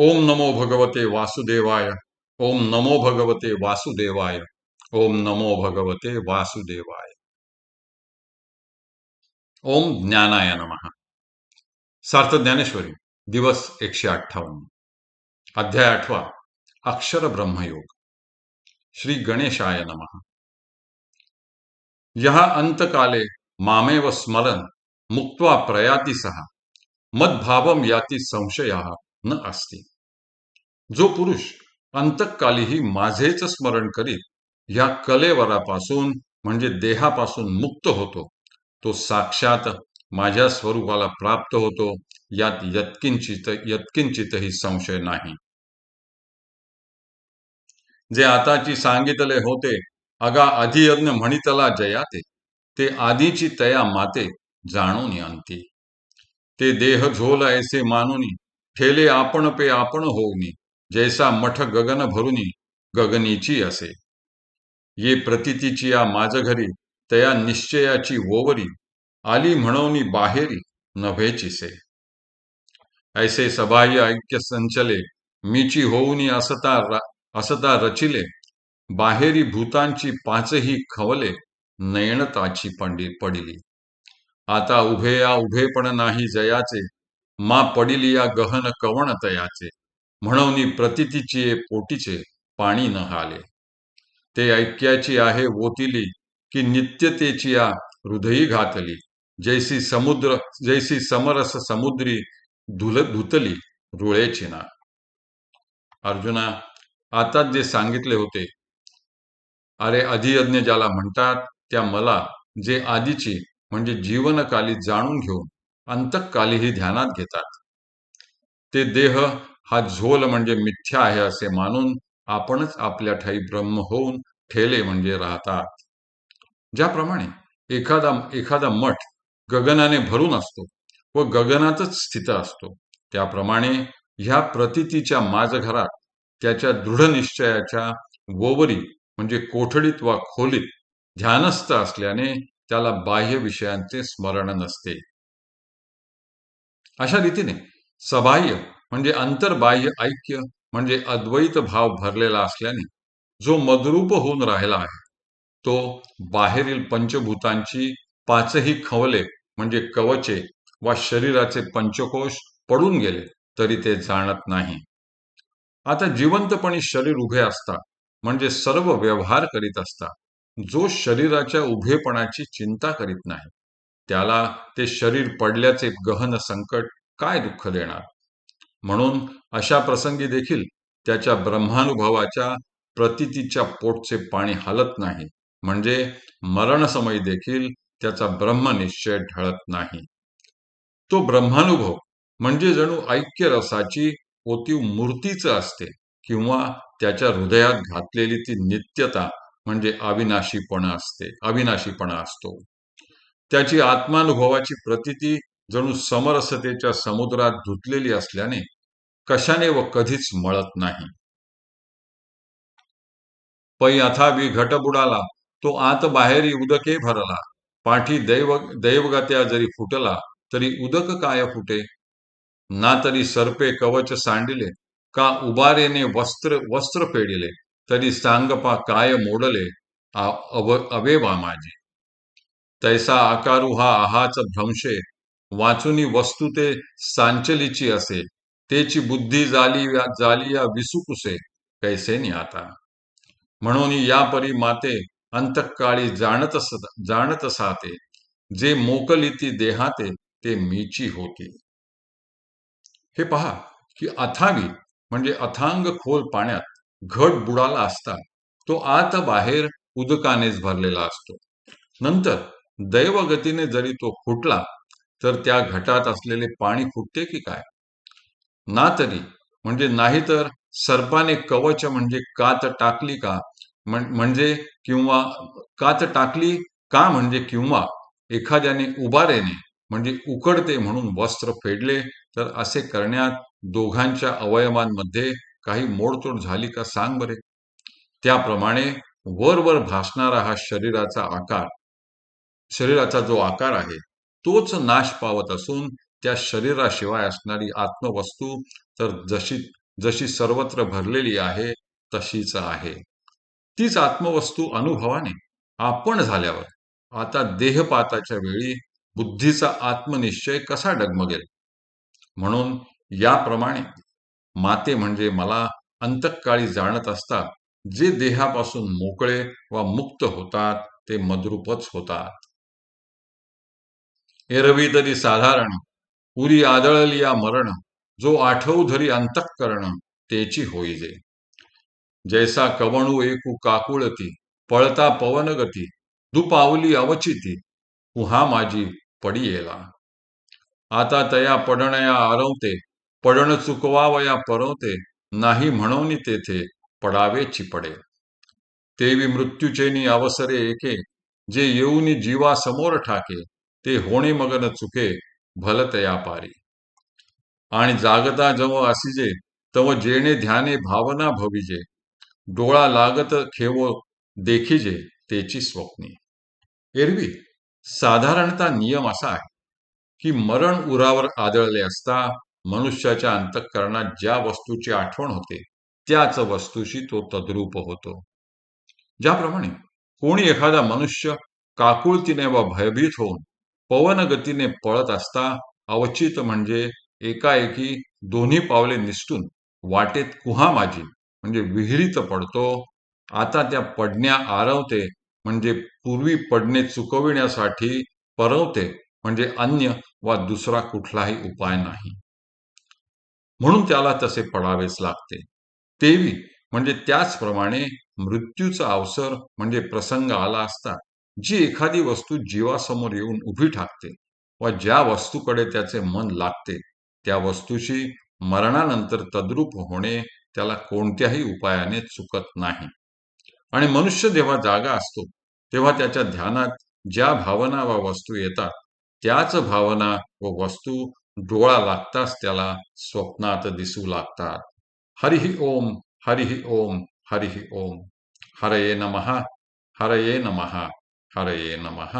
ओम नमो भगवते वासुदेवाय, ओम नमो भगवते वासुदेवाय, ओम नमो भगवते वासुदेवाय। ओम ज्ञानाय नमः। सार्थ ज्ञानेश्वरी, दिवस एकशे अठ्ठावन्न। अध्याय आठवा, अक्षर ब्रह्मयोग। श्री गणेशाय नमः। यहा अंतकाले मामेव स्मरण मुक्त्वा प्रयाती सहा मदभावम याती संशय। न असती जो पुरुष अंतकालीही माझेच स्मरण करीत या कलेवरापासून म्हणजे देहापासून मुक्त होतो तो साक्षात माझ्या स्वरूपाला प्राप्त होतो यात यत्किंचित यत्किंचितही संशय नाही. जे आताची सांगितले होते अगा अधियज्ञ म्हणितला जयाते ते आधीची तया माते जाणून आणते. ते देह झोल ऐसे मानुनी ठेले आपण पे आपण होऊनी जैसा मठ गगन भरुनी गगनीची असे. ये प्रतितीची या माझ घरी तया निश्चयाची ओवरी आली म्हणवनी बाहेरी नव्हेची से ऐसे सबाह्य ऐक्य संचले मीची होऊनी असता असता रचिले बाहेरी भूतांची पाचही खवले नयनताची पंडी पडिली. आता उभे या उभेपण नाही जयाचे मा पडिली या गहन कवण तयाचे म्हणून प्रतितीची पोटीचे पाणी न हाले. ते ऐक्याची आहे ओतिली की नित्यतेची या हृदयी घातली. जैसी समुद्र जैसी समरस समुद्री धुल धुतली रुळेची ना. अर्जुना आता जे सांगितले होते अरे अधियज्ञ ज्याला म्हणतात त्या मला जे आधीची म्हणजे जीवनकाली जाणून घेऊन अंतकालीही ध्यानात घेतात. ते देह हा झोल म्हणजे मिथ्या आहे असे मानून आपणच आपल्या ठाई ब्रह्म होऊन ठेले म्हणजे राहतात. ज्याप्रमाणे एखादा एखादा मठ गगनाने भरून असतो व गगनातच स्थित असतो त्याप्रमाणे ह्या प्रतितीच्या माझघरात त्याच्या दृढ निश्चयाच्या वोवरी म्हणजे कोठडीत वा खोलीत ध्यानस्थ असल्याने त्याला बाह्य विषयांचे स्मरण नसते. अशा रीतीने सबाह्य म्हणजे अंतर्बाह्य ऐक्य म्हणजे अद्वैत भाव भरलेला असल्याने जो मदरूप होऊन राहिला आहे तो बाहेरील पंचभूतांची पाचही खवले म्हणजे कवचे वा शरीराचे पंचकोश पडून गेले तरी ते जाणत नाही. आता जिवंतपणी शरीर उभे असता म्हणजे सर्व व्यवहार करीत असता जो शरीराच्या उभेपणाची चिंता करीत नाही. त्याला ते शरीर पडल्याचे गहन संकट काय दुःख देणार? म्हणून अशा प्रसंगी देखील त्याच्या ब्रह्मानुभवाच्या प्रतितीच्या पोटचे पाणी हलत नाही. म्हणजे मरणसमयी देखील त्याचा ब्रह्मनिश्चय ढळत नाही. तो ब्रह्मानुभव म्हणजे जणू ऐक्य रसाची ओतीव मूर्तीच असते किंवा त्याच्या हृदयात घातलेली ती नित्यता म्हणजे अविनाशीपणा असते अविनाशीपणा असतो. त्याची आत्मानुभवाची प्रतिती जणू समरसतेच्या समुद्रात धुतलेली असल्याने कशाने व कधीच मळत नाही. पै अथावी घट बुडाला तो आत बाहेरी उदके भरला पाठी दैव दैवगत्या जरी फुटला तरी उदक काय फुटे? ना तरी सर्पे कवच सांडिले का उबारेने वस्त्र वस्त्र फेडिले तरी सांगपा काय मोडले अव अवेवा माझी. तैसा आकारू हा आहाच भ्रंशे. वाचुनी वस्तू ते सांचलीची असे. तेची बुद्धी जाली या विसुकुसे. कैसे आता म्हणून या परी माते अंतकाळी जाणत जाणत साते. जे मोकलिती देहाते ते मीची होते. हे पहा की अथावी म्हणजे अथांग खोल पाण्यात घट बुडाला असता तो आत बाहेर उदकानेच भरलेला असतो. नंतर दैवगतीने जरी तो फुटला तर त्या घटात असलेले पाणी फुटते की काय? ना तरी. म्हणजे नाही तर सर्पाने कवच म्हणजे कात टाकली का? म्हणजे किंवा कात टाकली का म्हणजे किंवा एखाद्याने उभारेने म्हणजे उकडते म्हणून वस्त्र फेडले तर असे करण्यात दोघांच्या अवयवांमध्ये काही मोडतोड झाली का सांग बरे? त्याप्रमाणे वर वर भासणारा हा शरीराचा आकार शरीराचा जो आकार आहे तोच नाश पावत असून त्या शरीराशिवाय असणारी आत्मवस्तू तर जशी जशी सर्वत्र भरलेली आहे तशीच आहे. तीच आत्मवस्तू अनुभवाने आपण झाल्यावर आता देहपाताच्या वेळी बुद्धीचा आत्मनिश्चय कसा डगमगेल? म्हणून याप्रमाणे माते म्हणजे मला अंतकाळी जाणत असतात जे देहापासून मोकळे व मुक्त होतात ते मद्रूपच होतात. एरवी तरी साधारण उरी आदळली या मरण जो आठवू धरी अंतक करण तेची होईजे. जैसा कवणू एकू काकुळती पळता पवनगती दुपावली अवचिती उहा माझी पडी येला आता तया पडणया आरवते पडण चुकवावया परवते नाही म्हणून तेथे पडावे चिपडे. तेवी मृत्यूचेनी अवसरे एके जे येऊनी जीवा समोर ठाके ते होणे मगन चुके भलतया पारी. आणि जागता जव असिजे तव जेणे ध्याने भावना भविजे. डोळा लागत खेवो देखिजे तेची स्वप्ने. एरवी साधारणता नियम असा आहे की मरण उरावर आदळले असता मनुष्याच्या अंतःकरणात ज्या वस्तूची आठवण होते त्याच वस्तूशी तो तद्रूप होतो. ज्याप्रमाणे कोणी एखादा मनुष्य काकुळतीने व भयभीत होऊन पवन गतीने पळत असता अवचित म्हणजे एकाएकी दोन्ही पावले निसटून वाटेत कुहा माझी म्हणजे विहिरीत पडतो. आता त्या पडण्या आरवते म्हणजे पूर्वी पडणे चुकविण्यासाठी परवते म्हणजे अन्य वा दुसरा कुठलाही उपाय नाही. म्हणून त्याला तसे पडावेच लागते. तेवी म्हणजे त्याचप्रमाणे मृत्यूचा अवसर म्हणजे प्रसंग आला असता जी एखादी वस्तू जीवासमोर येऊन उभी ठाकते व ज्या वस्तूकडे त्याचे मन लागते त्या वस्तूशी मरणानंतर तद्रूप होणे त्याला कोणत्याही उपायाने चुकत नाही. आणि मनुष्य जेव्हा जागा असतो तेव्हा त्याच्या ध्यानात ज्या भावना व वस्तू येतात त्याच भावना व वस्तू डोळा लागताच त्याला स्वप्नात दिसू लागतात. हरिही ओम हरिही ओम हरिही ओम. हरये नमः हरये नमः. हरये नमः।